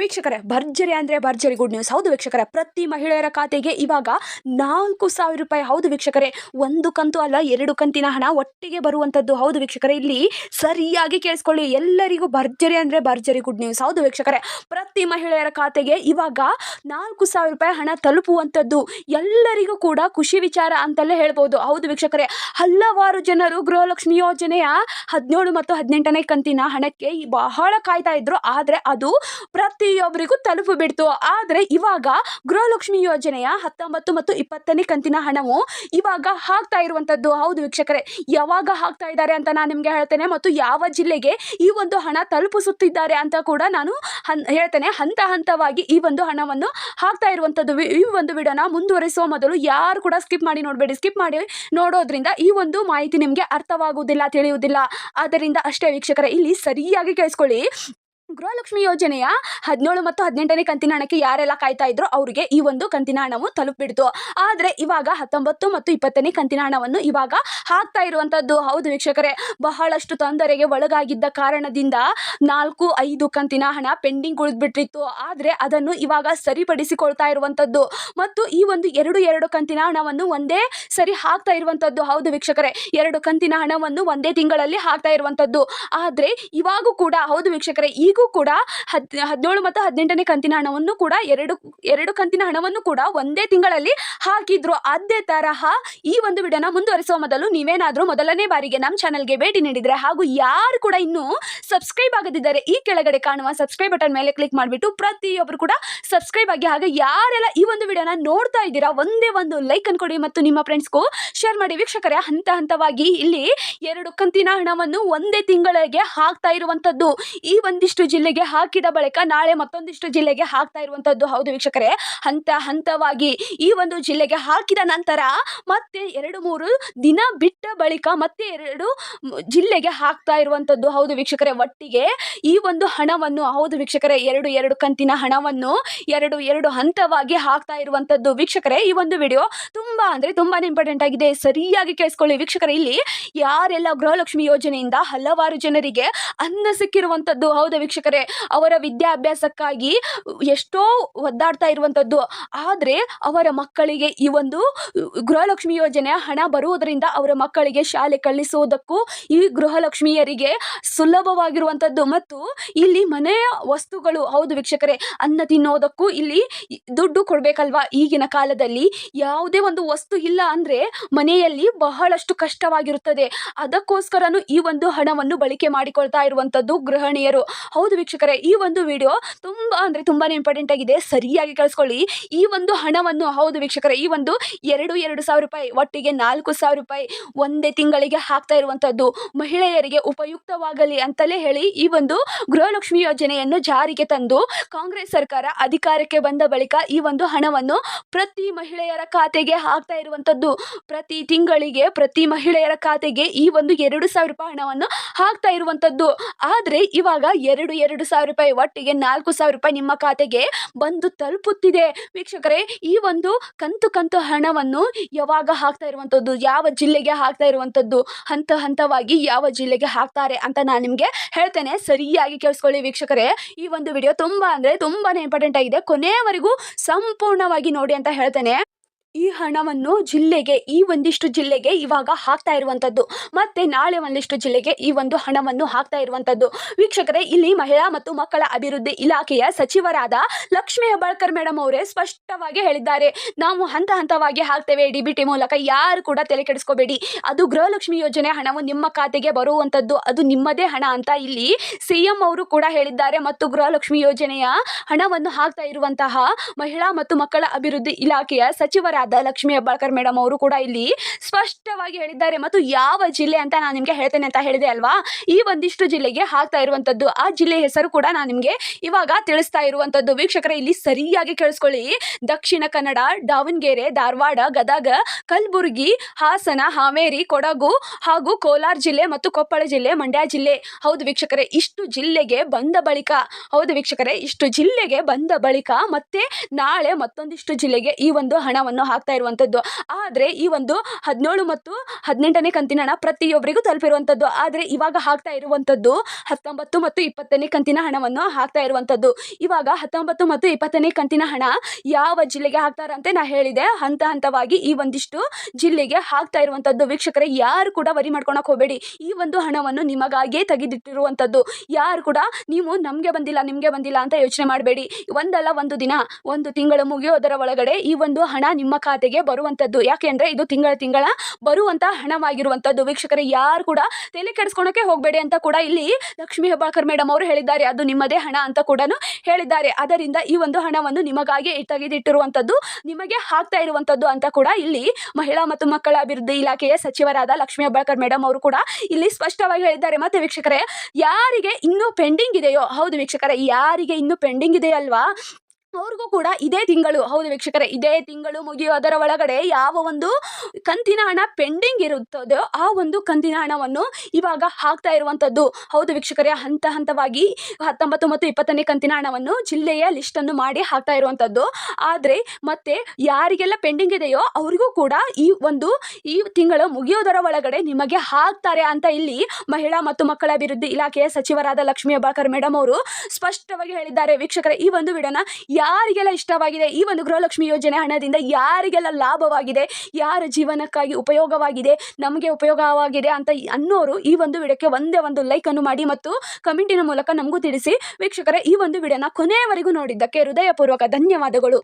ವೀಕ್ಷಕರೇ, ಭರ್ಜರಿ ಅಂದರೆ ಭರ್ಜರಿ ಗುಡ್ ನ್ಯೂಸ್ ಹೌದು ವೀಕ್ಷಕರೇ, ಪ್ರತಿ ಮಹಿಳೆಯರ ಖಾತೆಗೆ ಇವಾಗ ನಾಲ್ಕು ಸಾವಿರ ರೂಪಾಯಿ. ಹೌದು ವೀಕ್ಷಕರೇ, ಒಂದು ಕಂತು ಅಲ್ಲ, ಎರಡು ಕಂತಿನ ಹಣ ಒಟ್ಟಿಗೆ ಬರುವಂಥದ್ದು ಹೌದು ವೀಕ್ಷಕರೇ, ಇಲ್ಲಿ ಸರಿಯಾಗಿ ಕೇಳಿಸ್ಕೊಳ್ಳಿ. ಎಲ್ಲರಿಗೂ ಭರ್ಜರಿ ಅಂದರೆ ಭರ್ಜರಿ ಗುಡ್ ನ್ಯೂಸ್ ಹೌದು ವೀಕ್ಷಕರೇ, ಪ್ರತಿ ಮಹಿಳೆಯರ ಖಾತೆಗೆ ಇವಾಗ ನಾಲ್ಕು ಸಾವಿರ ರೂಪಾಯಿ ಹಣ ತಲುಪುವಂಥದ್ದು ಎಲ್ಲರಿಗೂ ಕೂಡ ಖುಷಿ ವಿಚಾರ ಅಂತಲೇ ಹೇಳ್ಬೋದು. ಹೌದು ವೀಕ್ಷಕರೇ, ಹಲವಾರು ಜನರು ಗೃಹಲಕ್ಷ್ಮಿ ಯೋಜನೆಯ ಹದಿನೇಳು ಮತ್ತು ಹದಿನೆಂಟನೇ ಕಂತಿನ ಹಣಕ್ಕೆ ಬಹಳ ಕಾಯ್ತಾ ಇದ್ರು. ಆದರೆ ಅದು ಪ್ರತಿಯೊಬ್ಬರಿಗೂ ತಲುಪು ಬಿಡ್ತು. ಆದರೆ ಇವಾಗ ಗೃಹಲಕ್ಷ್ಮಿ ಯೋಜನೆಯ ಹತ್ತೊಂಬತ್ತು ಮತ್ತು ಇಪ್ಪತ್ತನೇ ಕಂತಿನ ಹಣವು ಇವಾಗ ಹಾಕ್ತಾ ಇರುವಂಥದ್ದು ಹೌದು ವೀಕ್ಷಕರೇ, ಯಾವಾಗ ಹಾಕ್ತಾ ಇದ್ದಾರೆ ಅಂತ ನಾನು ನಿಮಗೆ ಹೇಳ್ತೇನೆ ಮತ್ತು ಯಾವ ಜಿಲ್ಲೆಗೆ ಈ ಒಂದು ಹಣ ತಲುಪಿಸುತ್ತಿದ್ದಾರೆ ಅಂತ ಕೂಡ ನಾನು ಹೇಳ್ತೇನೆ. ಹಂತ ಹಂತವಾಗಿ ಈ ಒಂದು ಹಣವನ್ನು ಹಾಕ್ತಾ ಇರುವಂಥದ್ದು ಈ ಒಂದು ವಿಡಿಯೋನ ಮುಂದುವರಿಸುವ ಮೊದಲು ಯಾರು ಕೂಡ ಸ್ಕಿಪ್ ಮಾಡಿ ನೋಡಬೇಡಿ. ಸ್ಕಿಪ್ ಮಾಡಿ ನೋಡೋದ್ರಿಂದ ಈ ಒಂದು ಮಾಹಿತಿ ನಿಮಗೆ ಅರ್ಥವಾಗುವುದಿಲ್ಲ, ತಿಳಿಯುವುದಿಲ್ಲ. ಆದ್ದರಿಂದ ಅಷ್ಟೇ ವೀಕ್ಷಕರೇ, ಇಲ್ಲಿ ಸರಿಯಾಗಿ ಕೇಳಿಸ್ಕೊಳ್ಳಿ. ಗೃಹಲಕ್ಷ್ಮಿ ಯೋಜನೆಯ ಹದಿನೇಳು ಮತ್ತು ಹದಿನೆಂಟನೇ ಕಂತಿನ ಹಣಕ್ಕೆ ಯಾರೆಲ್ಲ ಕಾಯ್ತಾ ಇದ್ರು ಅವರಿಗೆ ಈ ಒಂದು ಕಂತಿನ ಹಣವು ತಲುಪಿಬಿಡ್ತು. ಆದರೆ ಇವಾಗ ಹತ್ತೊಂಬತ್ತು ಮತ್ತು ಇಪ್ಪತ್ತನೇ ಕಂತಿನ ಹಣವನ್ನು ಇವಾಗ ಹಾಕ್ತಾ ಇರುವಂಥದ್ದು ಹೌದು ವೀಕ್ಷಕರೇ, ಬಹಳಷ್ಟು ತೊಂದರೆಗೆ ಒಳಗಾಗಿದ್ದ ಕಾರಣದಿಂದ ನಾಲ್ಕು, ಐದು ಕಂತಿನ ಹಣ ಪೆಂಡಿಂಗ್ ಉಳಿದ್ಬಿಟ್ಟಿತ್ತು. ಆದರೆ ಅದನ್ನು ಇವಾಗ ಸರಿಪಡಿಸಿಕೊಳ್ತಾ ಇರುವಂಥದ್ದು ಮತ್ತು ಈ ಒಂದು ಎರಡು ಎರಡು ಕಂತಿನ ಹಣವನ್ನು ಒಂದೇ ಸರಿ ಹಾಕ್ತಾ ಇರುವಂಥದ್ದು ಹೌದು ವೀಕ್ಷಕರೇ, ಎರಡು ಕಂತಿನ ಹಣವನ್ನು ಒಂದೇ ತಿಂಗಳಲ್ಲಿ ಹಾಕ್ತಾ ಇರುವಂಥದ್ದು ಆದರೆ ಇವಾಗೂ ಕೂಡ, ಹೌದು ವೀಕ್ಷಕರೇ, ಈಗೂ ಕೂಡ ಹದ್, ಹದಿನೇಳು ಮತ್ತು ಹದಿನೆಂಟನೇ ಕಂತಿನ ಹಣವನ್ನು ಕೂಡ ಎರಡು ಎರಡು ಕಂತಿನ ಹಣವನ್ನು ಕೂಡ ಒಂದೇ ತಿಂಗಳಲ್ಲಿ ಹಾಕಿದ್ರು. ಅದೇ ತರಹ ಈ ಒಂದು ವಿಡಿಯೋನ ಮುಂದುವರಿಸುವ ಮೊದಲು ನೀವೇನಾದರೂ ಮೊದಲನೇ ಬಾರಿಗೆ ನಮ್ಮ ಚಾನಲ್ಗೆ ಭೇಟಿ ನೀಡಿದರೆ ಹಾಗೂ ಯಾರು ಕೂಡ ಇನ್ನೂ ಸಬ್ಸ್ಕ್ರೈಬ್ ಆಗದಿದ್ದರೆ ಈ ಕೆಳಗಡೆ ಕಾಣುವ ಸಬ್ಸ್ಕ್ರೈಬ್ ಬಟನ್ ಮೇಲೆ ಕ್ಲಿಕ್ ಮಾಡಿಬಿಟ್ಟು ಪ್ರತಿಯೊಬ್ಬರು ಕೂಡ ಸಬ್ಸ್ಕ್ರೈಬ್ ಆಗಿ ಹಾಗೆ ಯಾರೆಲ್ಲ ಈ ಒಂದು ವಿಡಿಯೋನ ನೋಡ್ತಾ ಇದ್ದೀರಾ, ಒಂದೇ ಒಂದು ಲೈಕ್ ಅನ್ನು ಕೊಡಿ ಮತ್ತು ನಿಮ್ಮ ಫ್ರೆಂಡ್ಸ್ಗೂ ಶೇರ್ ಮಾಡಿ. ವೀಕ್ಷಕರೇ, ಹಂತ ಹಂತವಾಗಿ ಇಲ್ಲಿ ಎರಡು ಕಂತಿನ ಹಣವನ್ನು ಒಂದೇ ತಿಂಗಳಿಗೆ ಹಾಕ್ತಾ ಇರುವಂಥದ್ದು ಈ ಒಂದಿಷ್ಟು ಜಿಲ್ಲೆಗೆ ಹಾಕಿದ ಬಳಿಕ ನಾಳೆ ಮತ್ತೊಂದಿಷ್ಟು ಜಿಲ್ಲೆಗೆ ಹಾಕ್ತಾ ಇರುವಂಥದ್ದು ಹೌದು ವೀಕ್ಷಕರೇ. ಹಂತ ಹಂತವಾಗಿ ಈ ಒಂದು ಜಿಲ್ಲೆಗೆ ಹಾಕಿದ ನಂತರ ಮತ್ತೆ ಎರಡು ಮೂರು ದಿನ ಬಿಟ್ಟ ಬಳಿಕ ಮತ್ತೆ ಎರಡು ಜಿಲ್ಲೆಗೆ ಹಾಕ್ತಾ ಇರುವಂಥದ್ದು ಹೌದು ವೀಕ್ಷಕರೇ. ಒಟ್ಟಿಗೆ ಈ ಒಂದು ಹಣವನ್ನು ಹೌದು ವೀಕ್ಷಕರೇ, ಎರಡು ಎರಡು ಕಂತಿನ ಹಣವನ್ನು ಎರಡು ಎರಡು ಹಂತವಾಗಿ ಹಾಕ್ತಾ ಇರುವಂಥದ್ದು ವೀಕ್ಷಕರೇ. ಈ ಒಂದು ವಿಡಿಯೋ ತುಂಬ ಅಂದರೆ ತುಂಬಾ ಇಂಪಾರ್ಟೆಂಟ್ ಆಗಿದೆ. ಸರಿಯಾಗಿ ಕೇಳಿಸ್ಕೊಳ್ಳಿ ವೀಕ್ಷಕರೇ. ಇಲ್ಲಿ ಯಾರೆಲ್ಲ ಗೃಹಲಕ್ಷ್ಮಿ ಯೋಜನೆಯಿಂದ ಹಲವಾರು ಜನರಿಗೆ ಅನ್ನ ಸಿಕ್ಕಿರುವಂಥದ್ದು ಹೌದು ವೀಕ್ಷಕರೇ ಅವರ ವಿದ್ಯಾಭ್ಯಾಸಕ್ಕಾಗಿ ಎಷ್ಟೋ ಒದ್ದಾಡ್ತಾ ಇರುವಂಥದ್ದು. ಆದರೆ ಅವರ ಮಕ್ಕಳಿಗೆ ಈ ಒಂದು ಗೃಹಲಕ್ಷ್ಮಿ ಯೋಜನೆಯ ಹಣ ಬರುವುದರಿಂದ ಅವರ ಮಕ್ಕಳಿಗೆ ಶಾಲೆ ಕಳಿಸುವುದಕ್ಕೂ ಈ ಗೃಹಲಕ್ಷ್ಮಿಯರಿಗೆ ಸುಲಭವಾಗಿರುವಂಥದ್ದು. ಮತ್ತು ಇಲ್ಲಿ ಮನೆಯ ವಸ್ತುಗಳು, ಹೌದು ವೀಕ್ಷಕರೇ, ಅನ್ನ ತಿನ್ನೋದಕ್ಕೂ ಇಲ್ಲಿ ದುಡ್ಡು ಕೊಡಬೇಕಲ್ವಾ? ಈಗಿನ ಕಾಲದಲ್ಲಿ ಯಾವುದೇ ಒಂದು ವಸ್ತು ಇಲ್ಲ ಅಂದರೆ ಮನೆಯಲ್ಲಿ ಬಹಳಷ್ಟು ಕಷ್ಟವಾಗಿರುತ್ತದೆ. ಅದಕ್ಕೋಸ್ಕರನೂ ಈ ಒಂದು ಹಣವನ್ನು ಬಳಕೆ ಮಾಡಿಕೊಳ್ತಾ ಇರುವಂಥದ್ದು ಗೃಹಿಣಿಯರು. ವೀಕ್ಷಕರೇ, ಈ ಒಂದು ವಿಡಿಯೋ ತುಂಬ ಅಂದರೆ ತುಂಬಾ ಇಂಪಾರ್ಟೆಂಟ್ ಆಗಿದೆ. ಸರಿಯಾಗಿ ಕಳಿಸ್ಕೊಳ್ಳಿ. ಈ ಒಂದು ಹಣವನ್ನು ಹೌದು ವೀಕ್ಷಕರೇ, ಈ ಒಂದು ಎರಡು ಎರಡು ಸಾವಿರ ರೂಪಾಯಿ, ಒಟ್ಟಿಗೆ ನಾಲ್ಕು ಸಾವಿರ ರೂಪಾಯಿ ಒಂದೇ ತಿಂಗಳಿಗೆ ಹಾಕ್ತಾ ಇರುವಂಥದ್ದು ಮಹಿಳೆಯರಿಗೆ ಉಪಯುಕ್ತವಾಗಲಿ ಅಂತಲೇ ಹೇಳಿ ಈ ಒಂದು ಗೃಹಲಕ್ಷ್ಮಿ ಯೋಜನೆಯನ್ನು ಜಾರಿಗೆ ತಂದು ಕಾಂಗ್ರೆಸ್ ಸರ್ಕಾರ ಅಧಿಕಾರಕ್ಕೆ ಬಂದ ಬಳಿಕ ಈ ಒಂದು ಹಣವನ್ನು ಪ್ರತಿ ಮಹಿಳೆಯರ ಖಾತೆಗೆ ಹಾಕ್ತಾ ಇರುವಂಥದ್ದು ಪ್ರತಿ ತಿಂಗಳಿಗೆ ಪ್ರತಿ ಮಹಿಳೆಯರ ಖಾತೆಗೆ ಈ ಒಂದು ಎರಡು ಸಾವಿರ ರೂಪಾಯಿ ಹಣವನ್ನು ಹಾಕ್ತಾ ಇರುವಂಥದ್ದು ಆದರೆ ಇವಾಗ ಎರಡು ಎರಡು ಸಾವಿರ ರೂಪಾಯಿ ಒಟ್ಟಿಗೆ ನಾಲ್ಕು ಸಾವಿರ ರೂಪಾಯಿ ನಿಮ್ಮ ಖಾತೆಗೆ ಬಂದು ತಲುಪುತ್ತಿದೆ. ವೀಕ್ಷಕರೇ, ಈ ಒಂದು ಕಂತು ಕಂತು ಹಣವನ್ನು ಯಾವಾಗ ಹಾಕ್ತಾ ಇರುವಂಥದ್ದು ಯಾವ ಜಿಲ್ಲೆಗೆ ಹಾಕ್ತಾ ಇರುವಂಥದ್ದು ಹಂತ ಹಂತವಾಗಿ ಯಾವ ಜಿಲ್ಲೆಗೆ ಹಾಕ್ತಾರೆ ಅಂತ ನಾನು ನಿಮಗೆ ಹೇಳ್ತೇನೆ. ಸರಿಯಾಗಿ ಕೇಳಿಸ್ಕೊಳ್ಳಿ ವೀಕ್ಷಕರೇ. ಈ ಒಂದು ವಿಡಿಯೋ ತುಂಬ ಅಂದರೆ ತುಂಬಾ ಇಂಪಾರ್ಟೆಂಟ್ ಆಗಿದೆ. ಕೊನೆಯವರೆಗೂ ಸಂಪೂರ್ಣವಾಗಿ ನೋಡಿ ಅಂತ ಹೇಳ್ತೇನೆ. ಈ ಹಣವನ್ನು ಜಿಲ್ಲೆಗೆ, ಈ ಒಂದಿಷ್ಟು ಜಿಲ್ಲೆಗೆ ಇವಾಗ ಹಾಕ್ತಾ ಇರುವಂಥದ್ದು ಮತ್ತೆ ನಾಳೆ ಒಂದಿಷ್ಟು ಜಿಲ್ಲೆಗೆ ಈ ಒಂದು ಹಣವನ್ನು ಹಾಕ್ತಾ ಇರುವಂಥದ್ದು ವೀಕ್ಷಕರೇ, ಇಲ್ಲಿ ಮಹಿಳಾ ಮತ್ತು ಮಕ್ಕಳ ಅಭಿವೃದ್ಧಿ ಇಲಾಖೆಯ ಸಚಿವರಾದ ಲಕ್ಷ್ಮೀ ಹೆಬ್ಬಾಳ್ಕರ್ ಮೇಡಮ್ ಅವರೇ ಸ್ಪಷ್ಟವಾಗಿ ಹೇಳಿದ್ದಾರೆ. ನಾವು ಹಂತ ಹಂತವಾಗಿ ಹಾಕ್ತೇವೆ. ಡಿ ಬಿ ಟಿ ಮೂಲಕ ಯಾರು ಕೂಡ ತಲೆ ಕೆಡಿಸ್ಕೋಬೇಡಿ. ಅದು ಗೃಹಲಕ್ಷ್ಮಿ ಯೋಜನೆ ಹಣವು ನಿಮ್ಮ ಖಾತೆಗೆ ಬರುವಂಥದ್ದು ಅದು ನಿಮ್ಮದೇ ಹಣ ಅಂತ ಇಲ್ಲಿ ಸಿ ಎಂ ಅವರು ಕೂಡ ಹೇಳಿದ್ದಾರೆ. ಮತ್ತು ಗೃಹಲಕ್ಷ್ಮಿ ಯೋಜನೆಯ ಹಣವನ್ನು ಹಾಕ್ತಾ ಇರುವಂತಹ ಮಹಿಳಾ ಮತ್ತು ಮಕ್ಕಳ ಅಭಿವೃದ್ಧಿ ಇಲಾಖೆಯ ಸಚಿವರಾದ ಲಕ್ಷ್ಮೀ ಹೆಬ್ಬಾಳ್ಕರ್ ಮೇಡಮ್ ಅವರು ಕೂಡ ಇಲ್ಲಿ ಸ್ಪಷ್ಟವಾಗಿ ಹೇಳಿದ್ದಾರೆ. ಮತ್ತು ಯಾವ ಜಿಲ್ಲೆ ಅಂತ ನಾನು ನಿಮಗೆ ಹೇಳ್ತೇನೆ ಅಂತ ಹೇಳಿದೆ ಅಲ್ವಾ? ಈ ಒಂದಿಷ್ಟು ಜಿಲ್ಲೆಗೆ ಹಾಕ್ತಾ ಇರುವಂಥದ್ದು, ಆ ಜಿಲ್ಲೆ ಹೆಸರು ಕೂಡ ನಾನು ನಿಮಗೆ ಇವಾಗ ತಿಳಿಸ್ತಾ ಇರುವಂಥದ್ದು. ವೀಕ್ಷಕರೇ, ಇಲ್ಲಿ ಸರಿಯಾಗಿ ಕೇಳಿಸ್ಕೊಳ್ಳಿ. ದಕ್ಷಿಣ ಕನ್ನಡ, ದಾವಣಗೆರೆ, ಧಾರವಾಡ, ಗದಗ, ಕಲಬುರಗಿ, ಹಾಸನ, ಹಾವೇರಿ, ಕೊಡಗು ಹಾಗೂ ಕೋಲಾರ ಜಿಲ್ಲೆ ಮತ್ತು ಕೊಪ್ಪಳ ಜಿಲ್ಲೆ, ಮಂಡ್ಯ ಜಿಲ್ಲೆ. ಹೌದು ವೀಕ್ಷಕರೇ, ಇಷ್ಟು ಜಿಲ್ಲೆಗೆ ಬಂದ ಬಳಿಕ, ಹೌದು ವೀಕ್ಷಕರೇ, ಇಷ್ಟು ಜಿಲ್ಲೆಗೆ ಬಂದ ಬಳಿಕ ಮತ್ತೆ ನಾಳೆ ಮತ್ತೊಂದಿಷ್ಟು ಜಿಲ್ಲೆಗೆ ಈ ಒಂದು ಹಣವನ್ನು ಹಾಕ್ತಾ ಇರುವಂಥದ್ದು ಆದರೆ ಈ ಒಂದು ಹದಿನೇಳು ಮತ್ತು ಹದಿನೆಂಟನೇ ಕಂತಿನ ಹಣ ಪ್ರತಿಯೊಬ್ಬರಿಗೂ ತಲುಪಿರುವಂಥದ್ದು ಆದರೆ ಇವಾಗ ಹಾಕ್ತಾ ಇರುವಂಥದ್ದು ಹತ್ತೊಂಬತ್ತು ಮತ್ತು ಇಪ್ಪತ್ತನೇ ಕಂತಿನ ಹಣವನ್ನು ಹಾಕ್ತಾ ಇರುವಂಥದ್ದು ಇವಾಗ ಹತ್ತೊಂಬತ್ತು ಮತ್ತು ಇಪ್ಪತ್ತನೇ ಕಂತಿನ ಹಣ ಯಾವ ಜಿಲ್ಲೆಗೆ ಹಾಕ್ತಾರಂತೆ ನಾ ಹೇಳಿದೆ. ಹಂತ ಹಂತವಾಗಿ ಈ ಒಂದಿಷ್ಟು ಜಿಲ್ಲೆಗೆ ಹಾಕ್ತಾ ಇರುವಂಥದ್ದು ವೀಕ್ಷಕರೇ, ಯಾರು ಕೂಡ ವರಿ ಮಾಡ್ಕೊಳಕ್ಕೆ ಹೋಗಬೇಡಿ. ಈ ಒಂದು ಹಣವನ್ನು ನಿಮಗಾಗಿಯೇ ತೆಗೆದಿಟ್ಟಿರುವಂಥದ್ದು ಯಾರು ಕೂಡ ನೀವು ನಮಗೆ ಬಂದಿಲ್ಲ, ನಿಮಗೆ ಬಂದಿಲ್ಲ ಅಂತ ಯೋಚನೆ ಮಾಡಬೇಡಿ. ಒಂದಲ್ಲ ಒಂದು ದಿನ, ಒಂದು ತಿಂಗಳು ಮುಗಿಯೋದರ ಒಳಗಡೆ ಈ ಒಂದು ಹಣ ನಿಮ್ಮ ಖಾತೆಗೆ ಬರುವಂಥದ್ದು. ಯಾಕೆಂದರೆ ಇದು ತಿಂಗಳ ತಿಂಗಳ ಬರುವಂಥ ಹಣವಾಗಿರುವಂಥದ್ದು. ವೀಕ್ಷಕರೇ, ಯಾರು ಕೂಡ ತಲೆ ಕೆಡಿಸ್ಕೊಳಕ್ಕೆ ಹೋಗಬೇಡಿ ಅಂತ ಕೂಡ ಇಲ್ಲಿ ಲಕ್ಷ್ಮೀ ಹೆಬ್ಬಾಳ್ಕರ್ ಮೇಡಮ್ ಅವರು ಹೇಳಿದ್ದಾರೆ. ಅದು ನಿಮ್ಮದೇ ಹಣ ಅಂತ ಕೂಡ ಹೇಳಿದ್ದಾರೆ. ಅದರಿಂದ ಈ ಒಂದು ಹಣವನ್ನು ನಿಮಗಾಗಿ ತೆಗೆದಿಟ್ಟಿರುವಂಥದ್ದು, ನಿಮಗೆ ಹಾಕ್ತಾ ಇರುವಂಥದ್ದು ಅಂತ ಕೂಡ ಇಲ್ಲಿ ಮಹಿಳಾ ಮತ್ತು ಮಕ್ಕಳ ಅಭಿವೃದ್ಧಿ ಇಲಾಖೆಯ ಸಚಿವರಾದ ಲಕ್ಷ್ಮೀ ಹೆಬ್ಬಾಳ್ಕರ್ ಮೇಡಮ್ ಅವರು ಕೂಡ ಇಲ್ಲಿ ಸ್ಪಷ್ಟವಾಗಿ ಹೇಳಿದ್ದಾರೆ. ಮತ್ತೆ ವೀಕ್ಷಕರೇ, ಯಾರಿಗೆ ಇನ್ನೂ ಪೆಂಡಿಂಗ್ ಇದೆಯೋ, ಹೌದು ವೀಕ್ಷಕರೇ, ಯಾರಿಗೆ ಇನ್ನೂ ಪೆಂಡಿಂಗ್ ಇದೆಯಲ್ವಾ? ಅವ್ರಿಗೂ ಕೂಡ ಇದೇ ತಿಂಗಳು. ಹೌದು ವೀಕ್ಷಕರೇ, ಇದೇ ತಿಂಗಳು ಮುಗಿಯೋದರ ಒಳಗಡೆ ಯಾವ ಒಂದು ಕಂತಿನ ಹಣ ಪೆಂಡಿಂಗ್ ಇರುತ್ತದೋ ಆ ಒಂದು ಕಂತಿನ ಹಣವನ್ನು ಇವಾಗ ಹಾಕ್ತಾ ಇರುವಂಥದ್ದು. ಹೌದು ವೀಕ್ಷಕರೇ, ಹಂತ ಹಂತವಾಗಿ ಹತ್ತೊಂಬತ್ತು ಮತ್ತು ಇಪ್ಪತ್ತನೇ ಕಂತಿನ ಹಣವನ್ನು ಜಿಲ್ಲೆಯ ಲಿಸ್ಟನ್ನು ಮಾಡಿ ಹಾಕ್ತಾ ಇರುವಂಥದ್ದು. ಆದರೆ ಮತ್ತೆ ಯಾರಿಗೆಲ್ಲ ಪೆಂಡಿಂಗ್ ಇದೆಯೋ ಅವರಿಗೂ ಕೂಡ ಈ ಒಂದು ಈ ತಿಂಗಳು ಮುಗಿಯೋದರ ಒಳಗಡೆ ನಿಮಗೆ ಹಾಕ್ತಾರೆ ಅಂತ ಇಲ್ಲಿ ಮಹಿಳಾ ಮತ್ತು ಮಕ್ಕಳ ಅಭಿವೃದ್ಧಿ ಇಲಾಖೆಯ ಸಚಿವರಾದ ಲಕ್ಷ್ಮೀ ಹೆಬ್ಬಾಳ್ಕರ್ ಮೇಡಮ್ ಅವರು ಸ್ಪಷ್ಟವಾಗಿ ಹೇಳಿದ್ದಾರೆ. ವೀಕ್ಷಕರ, ಈ ಒಂದು ವಿಡಿಯೋನ ಯಾರಿಗೆಲ್ಲ ಇಷ್ಟವಾಗಿದೆ ಈ ಒಂದು ಗೃಹಲಕ್ಷ್ಮಿ ಯೋಜನೆ ಹಣದಿಂದ ಯಾರಿಗೆಲ್ಲ ಲಾಭವಾಗಿದೆ, ಯಾರ ಜೀವನಕ್ಕಾಗಿ ಉಪಯೋಗವಾಗಿದೆ, ನಮಗೆ ಉಪಯೋಗವಾಗಿದೆ ಅಂತ ಅನ್ನೋರು ಈ ಒಂದು ವಿಡಿಯೋಕ್ಕೆ ಒಂದೇ ಒಂದು ಲೈಕನ್ನು ಮಾಡಿ ಮತ್ತು ಕಮೆಂಟಿನ ಮೂಲಕ ನಮಗೂ ತಿಳಿಸಿ. ವೀಕ್ಷಕರೇ, ಈ ಒಂದು ವಿಡಿಯೋನ ಕೊನೆಯವರೆಗೂ ನೋಡಿದ್ದಕ್ಕೆ ಹೃದಯಪೂರ್ವಕ ಧನ್ಯವಾದಗಳು.